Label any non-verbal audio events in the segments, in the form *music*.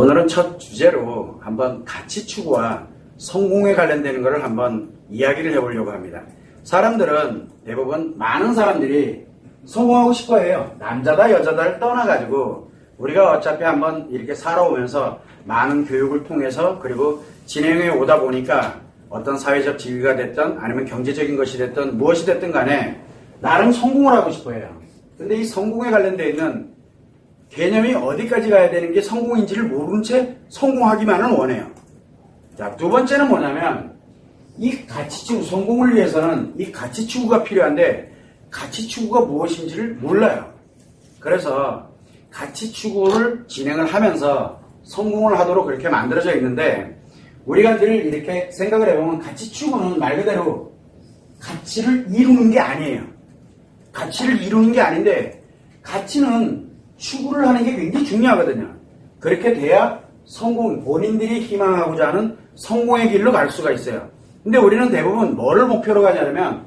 오늘은 첫 주제로 한번 가치 추구와 성공에 관련되는 것을 한번 이야기를 해보려고 합니다. 사람들은 대부분 많은 사람들이 성공하고 싶어 해요. 남자다 여자다를 떠나가지고 우리가 어차피 한번 이렇게 살아오면서 많은 교육을 통해서 그리고 진행해 오다 보니까 어떤 사회적 지위가 됐든 아니면 경제적인 것이 됐든 무엇이 됐든 간에 나름 성공을 하고 싶어 해요. 근데 이 성공에 관련되어 있는 개념이 어디까지 가야 되는 게 성공인지를 모르는 채 성공하기만을 원해요. 자, 두 번째는 뭐냐면 이 가치 추구, 성공을 위해서는 이 가치 추구가 필요한데 가치 추구가 무엇인지를 몰라요. 그래서 가치 추구를 진행을 하면서 성공을 하도록 그렇게 만들어져 있는데 우리가 늘 이렇게 생각을 해보면 가치 추구는 말 그대로 가치를 이루는 게 아니에요. 가치를 이루는 게 아닌데 가치는 추구를 하는 게 굉장히 중요하거든요. 그렇게 돼야 성공, 본인들이 희망하고자 하는 성공의 길로 갈 수가 있어요. 근데 우리는 대부분 뭐를 목표로 가냐면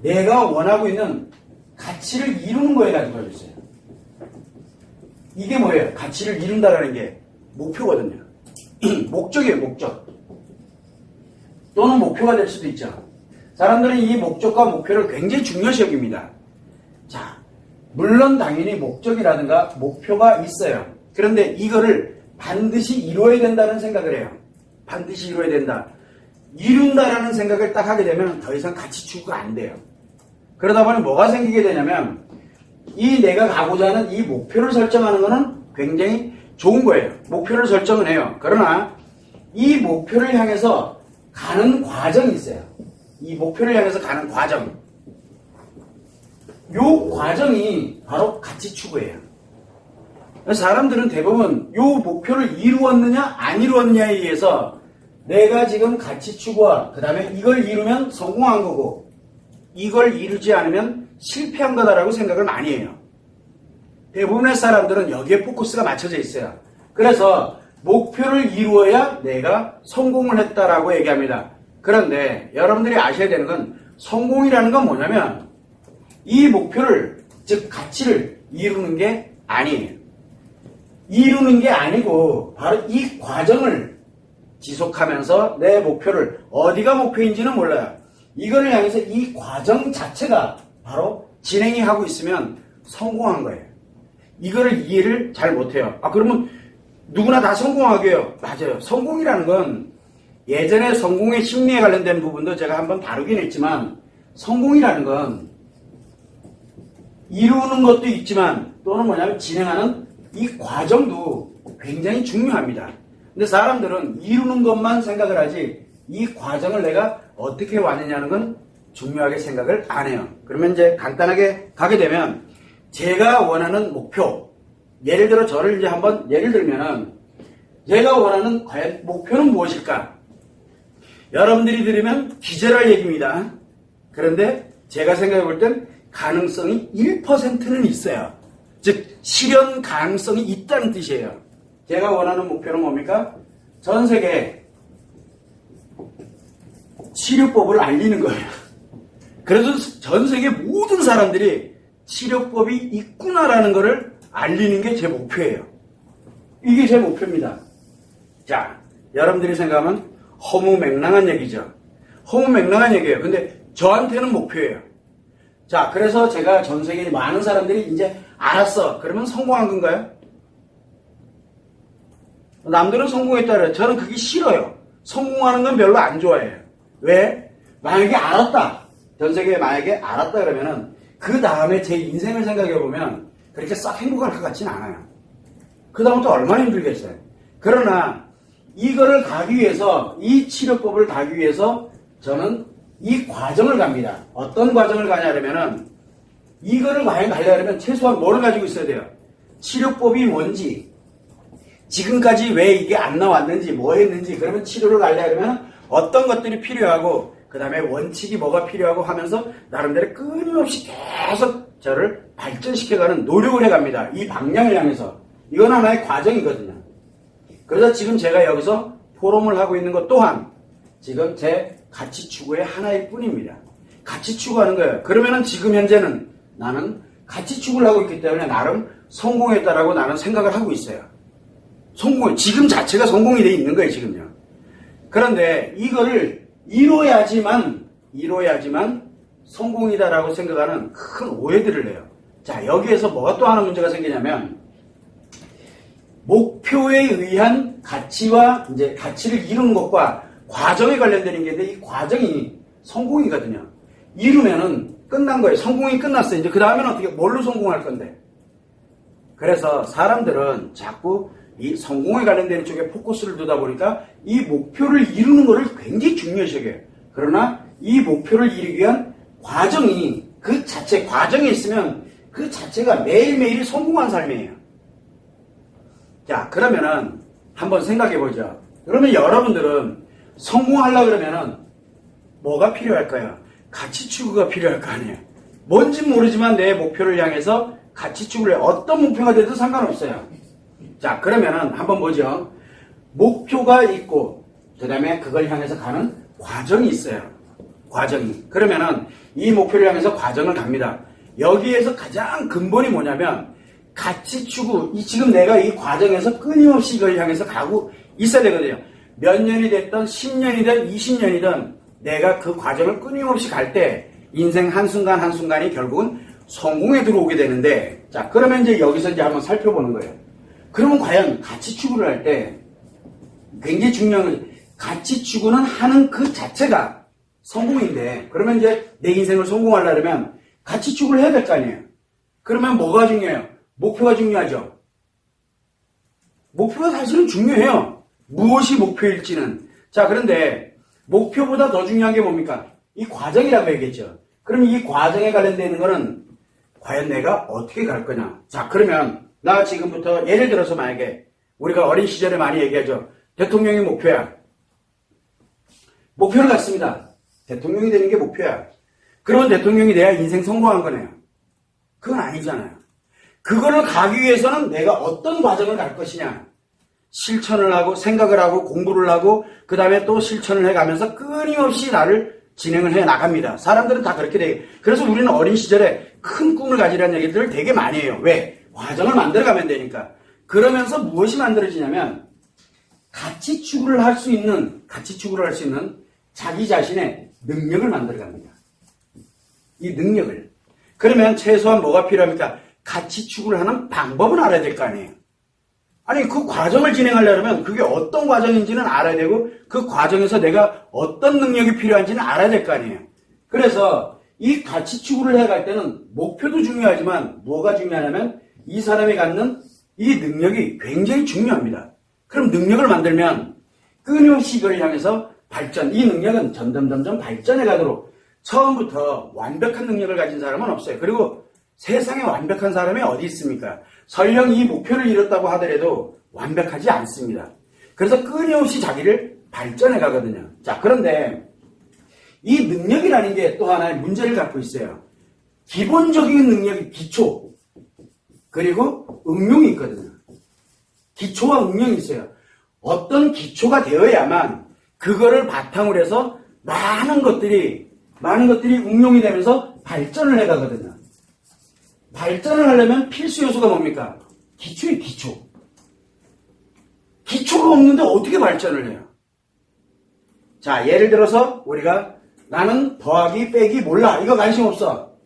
내가 원하고 있는 가치를 이루는 거에 가지고 있어요. 이게 뭐예요? 가치를 이룬다라는 게 목표거든요. *clears throat* 목적이에요, 목적. 또는 목표가 될 수도 있죠. 사람들은 이 목적과 목표를 굉장히 중요시 여깁니다. 자, 물론 당연히 목적이라든가 목표가 있어요. 그런데 이거를 반드시 이루어야 된다는 생각을 해요. 반드시 이루어야 된다. 이룬다라는 생각을 딱 하게 되면 더 이상 가치 추구가 안 돼요. 그러다 보니 뭐가 생기게 되냐면 이 내가 가고자 하는 이 목표를 설정하는 것은 굉장히 좋은 거예요. 목표를 설정을 해요. 그러나 이 목표를 향해서 가는 과정이 있어요. 이 목표를 향해서 가는 과정. 요 과정이 바로 가치 추구예요. 사람들은 대부분 요 목표를 이루었느냐 안 이루었느냐에 의해서 내가 지금 가치 추구와 그 다음에 이걸 이루면 성공한 거고 이걸 이루지 않으면 실패한 거다라고 생각을 많이 해요. 대부분의 사람들은 여기에 포커스가 맞춰져 있어요. 그래서 목표를 이루어야 내가 성공을 했다라고 얘기합니다. 그런데 여러분들이 아셔야 되는 건 성공이라는 건 뭐냐면 이 목표를 즉 가치를 이루는 게 아니에요. 이루는 게 아니고 바로 이 과정을 지속하면서 내 목표를 어디가 목표인지는 몰라요. 이거를 향해서 이 과정 자체가 바로 진행이 하고 있으면 성공한 거예요. 이거를 이해를 잘 못해요. 아 그러면 누구나 다 성공하게요. 맞아요. 성공이라는 건 예전에 성공의 심리에 관련된 부분도 제가 한번 다루긴 했지만 성공이라는 건 이루는 것도 있지만 또는 뭐냐면 진행하는 이 과정도 굉장히 중요합니다. 근데 사람들은 이루는 것만 생각을 하지 이 과정을 내가 어떻게 왔느냐는 건 중요하게 생각을 안 해요. 그러면 이제 간단하게 가게 되면 제가 원하는 목표 예를 들어 저를 이제 한번 예를 들면은 제가 원하는 과연 목표는 무엇일까? 여러분들이 들으면 기절할 얘기입니다. 그런데 제가 생각해 볼 땐 가능성이 1%는 있어요. 즉 실현 가능성이 있다는 뜻이에요. 제가 원하는 목표는 뭡니까? 전 세계 치료법을 알리는 거예요. 그래서 전 세계 모든 사람들이 치료법이 있구나라는 것을 알리는 게 제 목표예요. 이게 제 목표입니다. 자, 여러분들이 생각하면 허무맹랑한 얘기죠. 허무맹랑한 얘기예요. 근데 저한테는 목표예요. 자, 그래서 제가 전 세계 많은 사람들이 이제 알았어. 그러면 성공한 건가요? 남들은 성공했다 그래요. 저는 그게 싫어요. 성공하는 건 별로 안 좋아해요. 왜? 만약에 알았다. 전 세계에 만약에 알았다 그러면은 그 다음에 제 인생을 생각해 보면 그렇게 싹 행복할 것 같진 않아요. 그 다음부터 얼마나 힘들겠어요. 그러나 이거를 가기 위해서 이 치료법을 가기 위해서 저는 이 과정을 갑니다. 어떤 과정을 가냐면은 이거를 과연 가려면 최소한 뭐를 가지고 있어야 돼요? 치료법이 뭔지 지금까지 왜 이게 안 나왔는지 뭐 했는지 그러면 치료를 가려면 어떤 것들이 필요하고 그 다음에 원칙이 뭐가 필요하고 하면서 나름대로 끊임없이 계속 저를 발전시켜가는 노력을 해갑니다. 이 방향을 향해서. 이건 하나의 과정이거든요. 그래서 지금 제가 여기서 포럼을 하고 있는 것 또한 지금 제 가치 추구의 하나일 뿐입니다. 가치 추구하는 거예요. 그러면은 지금 현재는 나는 가치 추구를 하고 있기 때문에 나름 성공했다라고 나는 생각을 하고 있어요. 성공, 지금 자체가 성공이 돼 있는 거예요, 지금요. 그런데 이거를 이뤄야지만, 이뤄야지만 성공이다라고 생각하는 큰 오해들을 해요. 자, 여기에서 뭐가 또 하나 문제가 생기냐면, 목표에 의한 가치와 이제 가치를 이루는 것과 과정에 관련되는 게 있는데 이 과정이 성공이거든요. 이루면은 끝난 거예요. 성공이 끝났어요. 이제 그 다음에는 어떻게 뭘로 성공할 건데? 그래서 사람들은 자꾸 이 성공에 관련되는 쪽에 포커스를 두다 보니까 이 목표를 이루는 것을 굉장히 중요시 여겨요. 그러나 이 목표를 이루기 위한 과정이 그 자체 과정에 있으면 그 자체가 매일매일이 성공한 삶이에요. 자, 그러면은 한번 생각해 보죠. 그러면 여러분들은 성공하려 그러면은 뭐가 필요할까요? 가치 추구가 필요할 거 아니에요. 뭔지 모르지만 내 목표를 향해서 가치 추구를 해. 어떤 목표가 돼도 상관없어요. 자, 그러면은 한번 보죠. 목표가 있고 그다음에 그걸 향해서 가는 과정이 있어요. 과정이. 그러면은 이 목표를 향해서 과정을 갑니다. 여기에서 가장 근본이 뭐냐면 가치 추구. 이 지금 내가 이 과정에서 끊임없이 이걸 향해서 가고 있어야 되거든요. 몇 년이 됐든 10년이든 20년이든 내가 그 과정을 끊임없이 갈 때 인생 한순간 한순간이 결국은 성공에 들어오게 되는데 자, 그러면 이제 여기서 이제 한번 살펴보는 거예요. 그러면 과연 가치 추구를 할 때 굉장히 중요한 건 가치 추구는 하는 그 자체가 성공인데 그러면 이제 내 인생을 성공하려면 가치 추구를 해야 될 거 아니에요. 그러면 뭐가 중요해요? 목표가 중요하죠. 목표가 사실은 중요해요. 무엇이 목표일지는. 자, 그런데 목표보다 더 중요한 게 뭡니까? 이 과정이라고 얘기했죠. 그럼 이 과정에 관련되는 거는 과연 내가 어떻게 갈 거냐? 자, 그러면 나 지금부터 예를 들어서 만약에 우리가 어린 시절에 많이 얘기하죠. 대통령이 목표야. 목표를 갖습니다. 대통령이 되는 게 목표야. 그러면 대통령이 돼야 인생 성공한 거네요. 그건 아니잖아요. 그거를 가기 위해서는 내가 어떤 과정을 갈 것이냐. 실천을 하고 생각을 하고 공부를 하고 그 다음에 또 실천을 해가면서 끊임없이 나를 진행을 해 나갑니다. 사람들은 다 그렇게 돼. 그래서 우리는 어린 시절에 큰 꿈을 가지라는 얘기들을 되게 많이 해요. 왜? 과정을 만들어가면 되니까. 그러면서 무엇이 만들어지냐면 가치 추구를 할 수 있는 가치 추구를 할 수 있는 자기 자신의 능력을 만들어갑니다. 이 능력을. 그러면 최소한 뭐가 필요합니까? 가치 추구를 하는 방법은 알아야 될 거 아니에요. 아니 그 과정을 진행하려면 그게 어떤 과정인지는 알아야 되고 그 과정에서 내가 어떤 능력이 필요한지는 알아야 될 거 아니에요. 그래서 이 가치 추구를 해갈 때는 목표도 중요하지만 뭐가 중요하냐면 이 사람이 갖는 이 능력이 굉장히 중요합니다. 그럼 능력을 만들면 끊임없이 이걸 향해서 발전, 이 능력은 점점 점점 발전해 가도록 처음부터 완벽한 능력을 가진 사람은 없어요. 그리고 세상에 완벽한 사람이 어디 있습니까? 설령 이 목표를 이뤘다고 하더라도 완벽하지 않습니다. 그래서 끊임없이 자기를 발전해 가거든요. 자, 그런데 이 능력이라는 게 또 하나의 문제를 갖고 있어요. 기본적인 능력이 기초, 그리고 응용이 있거든요. 기초와 응용이 있어요. 어떤 기초가 되어야만 그거를 바탕으로 해서 많은 것들이, 많은 것들이 응용이 되면서 발전을 해 가거든요. 발전을 하려면 필수 요소가 뭡니까? 기초의 기초. 기초가 없는데 어떻게 발전을 해요? 자, 예를 들어서 우리가 나는 더하기 빼기 몰라. 이거 관심 없어.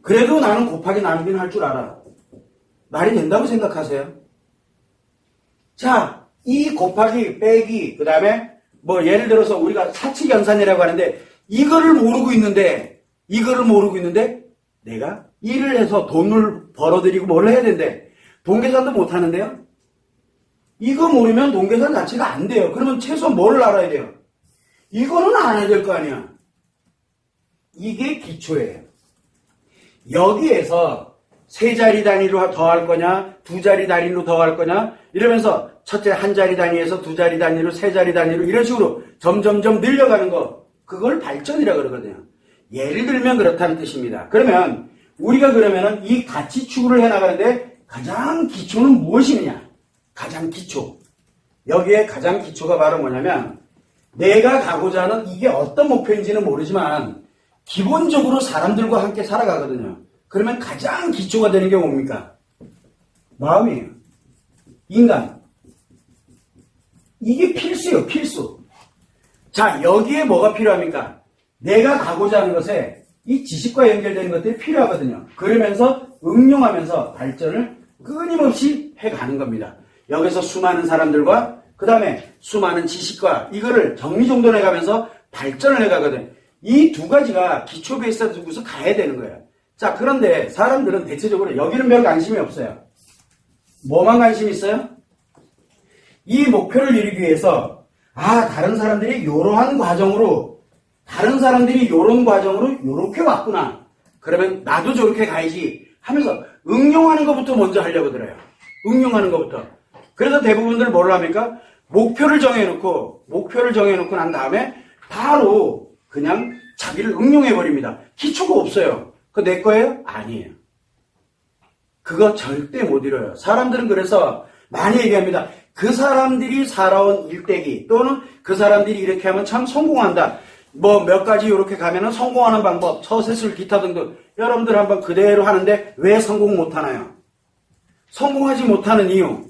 그래도 나는 곱하기 나누기는 할 줄 알아. 말이 된다고 생각하세요? 자, 이 곱하기 빼기 그 다음에 뭐 예를 들어서 우리가 사칙 연산이라고 하는데 이거를 모르고 있는데 이거를 모르고 있는데 내가 일을 해서 돈을 벌어들이고 뭘 해야 된대. 동계산도 못 하는데요? 이거 모르면 동계산 자체가 안 돼요. 그러면 최소한 뭘 알아야 돼요? 이거는 알아야 될 거 아니야. 이게 기초예요. 여기에서 세 자리 단위로 더 할 거냐, 두 자리 단위로 더 할 거냐, 이러면서 첫째 한 자리 단위에서 두 자리 단위로, 세 자리 단위로 이런 식으로 점점점 늘려가는 거, 그걸 발전이라 그러거든요. 예를 들면 그렇다는 뜻입니다. 그러면 우리가 그러면은 이 가치 추구를 해 나가는데 가장 기초는 무엇이냐? 가장 기초. 여기에 가장 기초가 바로 뭐냐면 내가 가고자 하는 이게 어떤 목표인지는 모르지만 기본적으로 사람들과 함께 살아가거든요. 그러면 가장 기초가 되는 게 뭡니까? 마음이에요. 인간. 이게 필수예요, 필수. 자, 여기에 뭐가 필요합니까? 내가 가고자 하는 것에 이 지식과 연결되는 것들이 필요하거든요. 그러면서 응용하면서 발전을 끊임없이 해가는 겁니다. 여기서 수많은 사람들과 그 다음에 수많은 지식과 이거를 정리정돈해 가면서 발전을 해 가거든요. 이 두 가지가 기초 베이스에 두고서 가야 되는 거예요. 자, 그런데 사람들은 대체적으로 여기는 별 관심이 없어요. 뭐만 관심이 있어요? 이 목표를 이루기 위해서 아 다른 사람들이 이러한 과정으로 다른 사람들이 이런 과정으로 이렇게 왔구나. 그러면 나도 저렇게 가야지 하면서 응용하는 것부터 먼저 하려고 들어요. 응용하는 것부터. 그래서 대부분들 뭘 합니까? 목표를 정해놓고 목표를 정해놓고 난 다음에 바로 그냥 자기를 응용해 버립니다. 기초가 없어요. 그거 내 거예요? 아니에요. 그거 절대 못 이뤄요. 사람들은 그래서 많이 얘기합니다. 그 사람들이 살아온 일대기 또는 그 사람들이 이렇게 하면 참 성공한다. 뭐 몇 가지 이렇게 가면은 성공하는 방법, 처세술, 기타 등등 여러분들 한번 그대로 하는데 왜 성공 못 하나요? 성공하지 못하는 이유.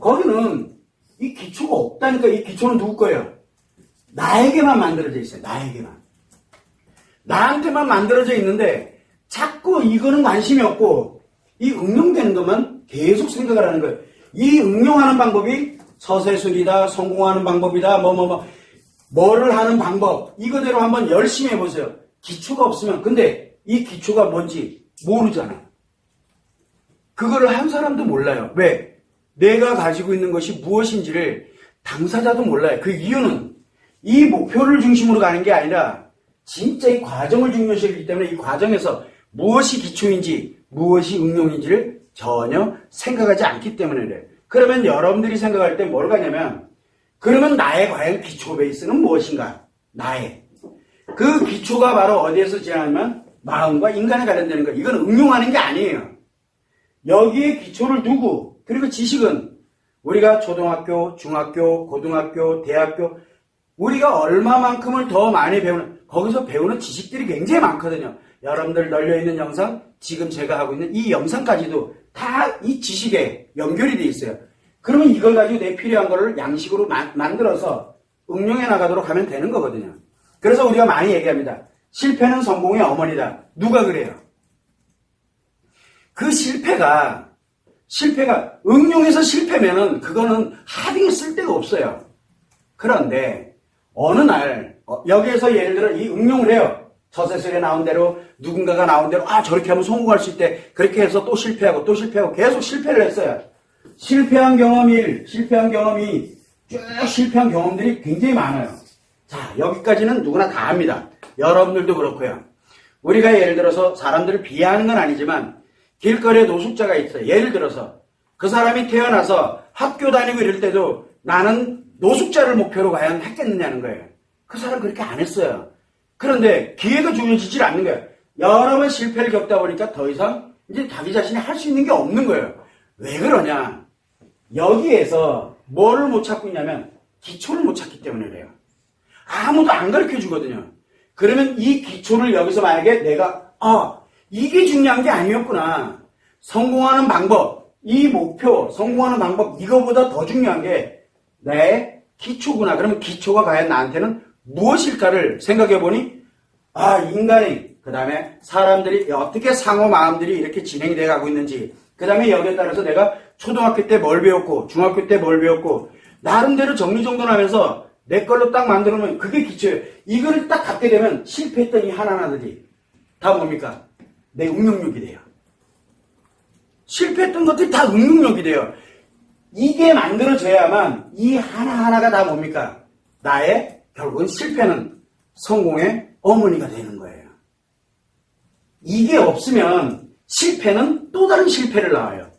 거기는 이 기초가 없다니까 이 기초는 누구 거예요? 나에게만 만들어져 있어요. 나에게만. 나한테만 만들어져 있는데 자꾸 이거는 관심이 없고 이 응용되는 것만 계속 생각을 하는 거예요. 이 응용하는 방법이 서세술이다, 성공하는 방법이다, 뭐, 뭐, 뭐, 뭐를 하는 방법, 이거대로 한번 열심히 해보세요. 기초가 없으면, 근데 이 기초가 뭔지 모르잖아. 그거를 한 사람도 몰라요. 왜? 내가 가지고 있는 것이 무엇인지를 당사자도 몰라요. 그 이유는 이 목표를 중심으로 가는 게 아니라 진짜 이 과정을 중요시하기 때문에 이 과정에서 무엇이 기초인지 무엇이 응용인지를 전혀 생각하지 않기 때문에 그래요. 그러면 여러분들이 생각할 때 뭘 가냐면 그러면 나의 과연 기초 베이스는 무엇인가? 나의. 그 기초가 바로 어디에서 지나면 마음과 인간에 관련되는 거. 이건 응용하는 게 아니에요. 여기에 기초를 두고 그리고 지식은 우리가 초등학교, 중학교, 고등학교, 대학교 우리가 얼마만큼을 더 많이 배우는 거기서 배우는 지식들이 굉장히 많거든요. 여러분들 널려 있는 영상 지금 제가 하고 있는 이 영상까지도 다 이 지식에 연결이 돼 있어요. 그러면 이걸 가지고 내 필요한 거를 양식으로 마- 만들어서 응용해 나가도록 하면 되는 거거든요. 그래서 우리가 많이 얘기합니다. 실패는 성공의 어머니다. 누가 그래요? 그 실패가 실패가 응용해서 실패면은 그거는 하등에 쓸데가 없어요. 그런데 어느 날 어, 여기에서 예를 들어 이 응용을 해요. 저세술에 나온 대로 누군가가 나온 대로 아 저렇게 하면 성공할 수 있대. 그렇게 해서 또 실패하고 또 실패하고 계속 실패를 했어요. 실패한 경험이 1, 실패한 경험이 쭉 실패한 경험들이 굉장히 많아요. 자 여기까지는 누구나 다 압니다. 여러분들도 그렇고요. 우리가 예를 들어서 사람들을 비하하는 건 아니지만 길거리에 노숙자가 있어요. 예를 들어서 그 사람이 태어나서 학교 다니고 이럴 때도 나는 노숙자를 목표로 과연 했겠느냐는 거예요. 그 사람 그렇게 안 했어요. 그런데 기회가 주어지질 않는 거예요. 여러 번 실패를 겪다 보니까 더 이상 이제 자기 자신이 할 수 있는 게 없는 거예요. 왜 그러냐? 여기에서 뭐를 못 찾고 있냐면 기초를 못 찾기 때문에 그래요. 아무도 안 가르쳐 주거든요. 그러면 이 기초를 여기서 만약에 내가 아 이게 중요한 게 아니었구나. 성공하는 방법, 이 목표, 성공하는 방법 이거보다 더 중요한 게 내 기초구나. 그러면 기초가 과연 나한테는 무엇일까를 생각해 보니 아 인간이 그 다음에 사람들이 어떻게 상호 마음들이 이렇게 진행이 돼 가고 있는지 그 다음에 여기에 따라서 내가 초등학교 때 뭘 배웠고 중학교 때 뭘 배웠고 나름대로 정리정돈하면서 내 걸로 딱 만들어 놓으면 그게 기초예요. 이거를 딱 갖게 되면 실패했던 이 하나하나들이 다 뭡니까? 내 응용력이 돼요. 실패했던 것들이 다 응용력이 돼요. 이게 만들어져야만 이 하나하나가 다 뭡니까? 나의 결국은 실패는 성공의 어머니가 되는 거예요. 이게 없으면 실패는 또 다른 실패를 낳아요.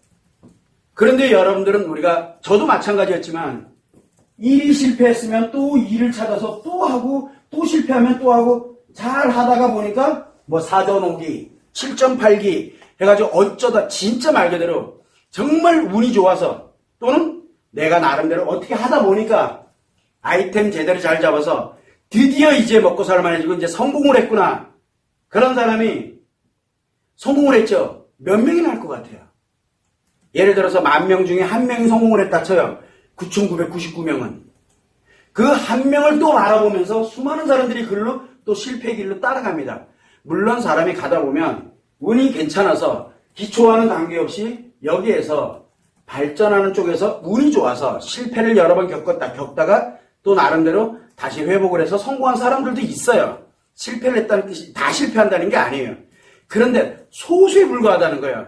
그런데 여러분들은 우리가 저도 마찬가지였지만 일이 실패했으면 또 일을 찾아서 또 하고 또 실패하면 또 하고 잘 하다가 보니까 뭐 4전 5기, 7.8기 해가지고 어쩌다 진짜 말 그대로 정말 운이 좋아서 또는 내가 나름대로 어떻게 하다 보니까 아이템 제대로 잘 잡아서 드디어 이제 먹고 살만해지고 이제 성공을 했구나. 그런 사람이 성공을 했죠. 몇 명이나 할 것 같아요. 예를 들어서 만 명 중에 한 명이 성공을 했다 쳐요. 9,999명은. 그 한 명을 또 바라보면서 수많은 사람들이 글로 또 실패 길로 따라갑니다. 물론 사람이 가다 보면 운이 괜찮아서 기초와는 관계없이 여기에서 발전하는 쪽에서 운이 좋아서 실패를 여러 번 겪었다 겪다가 또 나름대로 다시 회복을 해서 성공한 사람들도 있어요. 실패를 했다는 뜻이 다 실패한다는 게 아니에요. 그런데 소수에 불과하다는 거예요.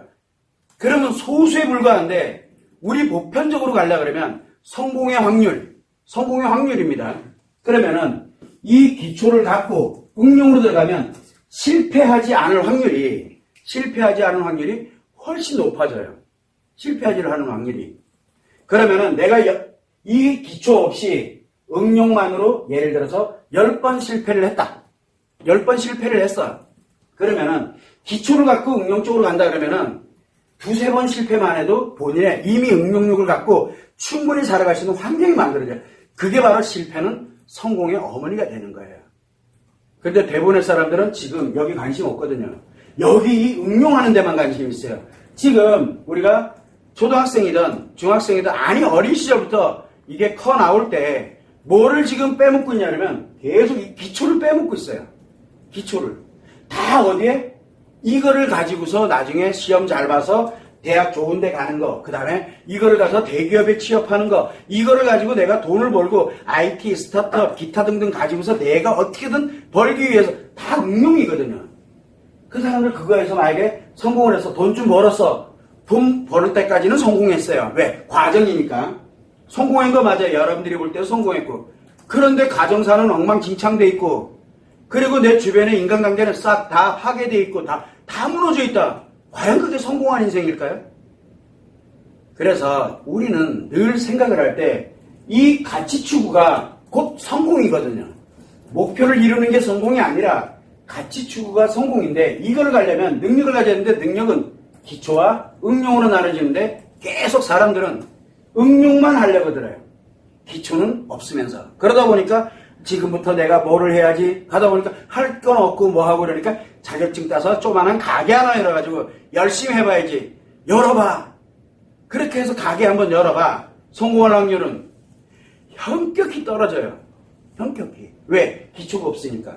그러면 소수에 불과한데 우리 보편적으로 가려 그러면 성공의 확률, 성공의 확률입니다. 그러면은 이 기초를 갖고 응용으로 들어가면 실패하지 않을 확률이 실패하지 않은 확률이 훨씬 높아져요. 실패하지 않은 확률이. 그러면은 내가 여- 이 기초 없이 응용만으로 예를 들어서 10번 실패를 했다. 10번 실패를 했어. 그러면은 기초를 갖고 응용 쪽으로 간다 그러면은 두세 번 실패만 해도 본인의 이미 응용력을 갖고 충분히 살아갈 수 있는 환경이 만들어져요. 그게 바로 실패는 성공의 어머니가 되는 거예요. 근데 대부분의 사람들은 지금 여기 관심 없거든요. 여기 이 응용하는 데만 관심 있어요. 지금 우리가 초등학생이든 중학생이든 아니 어린 시절부터 이게 커 나올 때 뭐를 지금 빼먹고 있냐면 계속 이 기초를 빼먹고 있어요. 기초를. 다 어디에? 이거를 가지고서 나중에 시험 잘 봐서 대학 좋은 데 가는 거, 그 다음에 이거를 가서 대기업에 취업하는 거, 이거를 가지고 내가 돈을 벌고 IT, 스타트업, 기타 등등 가지고서 내가 어떻게든 벌기 위해서 다 응용이거든요. 그 사람들 그거에서 만약에 성공을 해서 돈 좀 벌었어. 돈 벌을 때까지는 성공했어요. 왜? 과정이니까. 성공한 거 맞아요. 여러분들이 볼 때 성공했고. 그런데 가정사는 엉망진창돼 있고, 그리고 내 주변의 인간관계는 싹 다 파괴돼 있고, 다, 다 무너져 있다. 과연 그게 성공한 인생일까요? 그래서 우리는 늘 생각을 할 때 이 가치 추구가 곧 성공이거든요. 목표를 이루는 게 성공이 아니라 가치 추구가 성공인데 이걸 가려면 능력을 가져야 되는데 능력은 기초와 응용으로 나눠지는데 계속 사람들은 응용만 하려고 들어요. 기초는 없으면서. 그러다 보니까 지금부터 내가 뭐를 해야지 가다 보니까 할 건 없고 뭐 하고 그러니까 자격증 따서 조만한 가게 하나 열어가지고 열심히 해봐야지. 열어봐. 그렇게 해서 가게 한번 열어봐. 성공할 확률은 현격히 떨어져요. 현격히. 왜? 기초가 없으니까.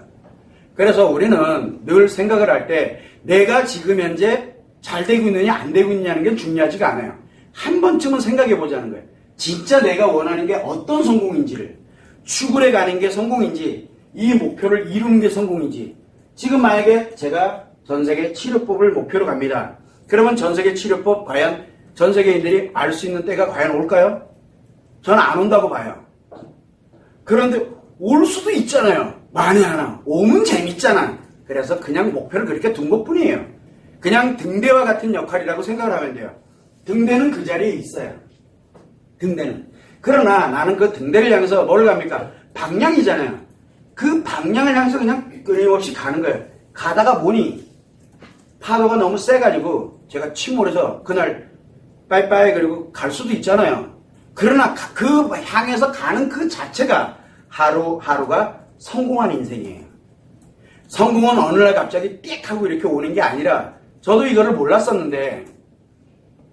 그래서 우리는 늘 생각을 할 때 내가 지금 현재 잘 되고 있느냐 안 되고 있느냐는 게 중요하지가 않아요. 한 번쯤은 생각해 보자는 거예요. 진짜 내가 원하는 게 어떤 성공인지를 추구해 가는 게 성공인지 이 목표를 이루는 게 성공인지 지금 만약에 제가 전 세계 치료법을 목표로 갑니다. 그러면 전 세계 치료법 과연 전 세계인들이 알 수 있는 때가 과연 올까요? 저는 안 온다고 봐요. 그런데 올 수도 있잖아요. 많이 하나. 오면 재밌잖아. 그래서 그냥 목표를 그렇게 둔 것 뿐이에요. 그냥 등대와 같은 역할이라고 생각을 하면 돼요. 등대는 그 자리에 있어요. 등대는. 그러나 나는 그 등대를 향해서 뭘 갑니까? 방향이잖아요. 그 방향을 향해서 그냥 끊임없이 가는 거예요. 가다가 보니 파도가 너무 세가지고 제가 침몰해서 그날 빠이빠이 그리고 갈 수도 있잖아요. 그러나 가- 그 향해서 가는 그 자체가 하루하루가 성공한 인생이에요. 성공은 어느 날 갑자기 띡 하고 이렇게 오는 게 아니라 저도 이거를 몰랐었는데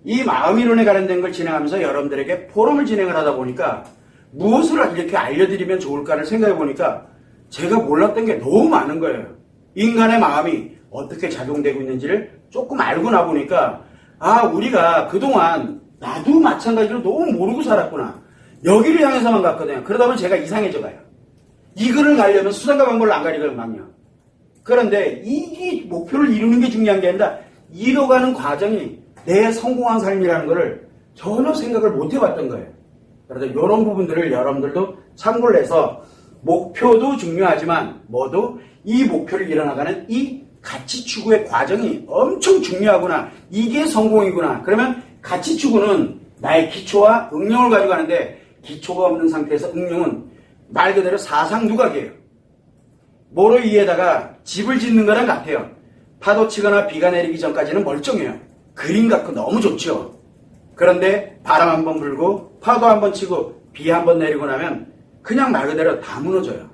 이 마음이론에 관련된 걸 진행하면서 여러분들에게 포럼을 진행을 하다 보니까 무엇을 이렇게 알려드리면 좋을까를 생각해 보니까 제가 몰랐던 게 너무 많은 거예요. 인간의 마음이 어떻게 작용되고 있는지를 조금 알고 나 보니까 아 우리가 그동안 나도 마찬가지로 너무 모르고 살았구나. 여기를 향해서만 갔거든요. 그러다 보면 제가 이상해져 가요. 이거를 가려면 수단과 방법을 안 가리거든요. 그런데 이 목표를 이루는 게 중요한 게 아니라 이뤄가는 과정이 내 성공한 삶이라는 것을 전혀 생각을 못 해봤던 거예요. 그래서 이런 부분들을 여러분들도 참고를 해서 목표도 중요하지만 뭐도 이 목표를 이뤄나가는 이 가치 추구의 과정이 엄청 중요하구나. 이게 성공이구나. 그러면 가치 추구는 나의 기초와 응용을 가지고 가는데 기초가 없는 상태에서 응용은 말 그대로 사상 누각이에요. 모로 위에다가 집을 짓는 거랑 같아요. 파도 치거나 비가 내리기 전까지는 멀쩡해요. 그림 같고 너무 좋죠. 그런데 바람 한 번 불고 파도 한 번 치고 비 한 번 내리고 나면 그냥 말 그대로 다 무너져요.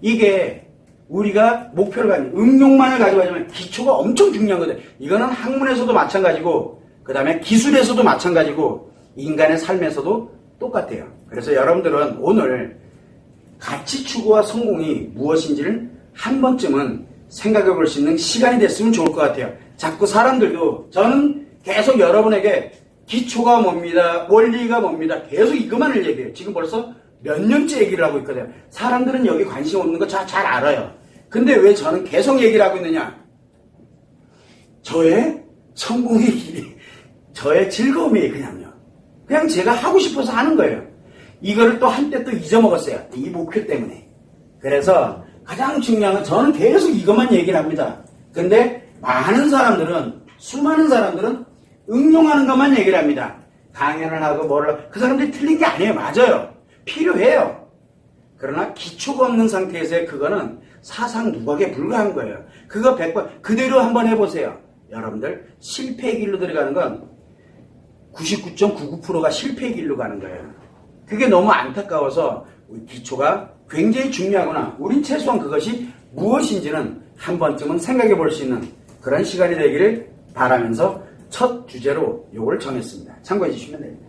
이게 우리가 목표를 가진 응용만을 가져가지면 기초가 엄청 중요한 거든. 이거는 학문에서도 마찬가지고 그 다음에 기술에서도 마찬가지고 인간의 삶에서도 똑같아요. 그래서 여러분들은 오늘 가치 추구와 성공이 무엇인지를 한 번쯤은 생각해 볼 수 있는 시간이 됐으면 좋을 것 같아요. 자꾸 사람들도 저는 계속 여러분에게 기초가 뭡니다. 원리가 뭡니다. 계속 이것만을 얘기해요. 지금 벌써 몇 년째 얘기를 하고 있거든요. 사람들은 여기 관심 없는 거 잘 알아요. 근데 왜 저는 계속 얘기를 하고 있느냐? 저의 성공의 길이, 저의 즐거움이 그냥요. 그냥 제가 하고 싶어서 하는 거예요. 이거를 또 한때 또 잊어먹었어요. 이 목표 때문에. 그래서 가장 중요한 건 저는 계속 이것만 얘기를 합니다. 근데 많은 사람들은, 수많은 사람들은 응용하는 것만 얘기를 합니다. 강연을 하고 뭐를 그 사람들이 틀린 게 아니에요. 맞아요. 필요해요. 그러나 기초가 없는 상태에서의 그거는 사상 누각에 불과한 거예요. 그거 100번, 그대로 한번 해보세요. 여러분들, 실패의 길로 들어가는 건 99.99%가 실패의 길로 가는 거예요. 그게 너무 안타까워서 기초가 굉장히 중요하구나. 우린 최소한 그것이 무엇인지는 한 번쯤은 생각해 볼 수 있는 그런 시간이 되기를 바라면서 첫 주제로 요걸 정했습니다. 참고해 주시면 됩니다.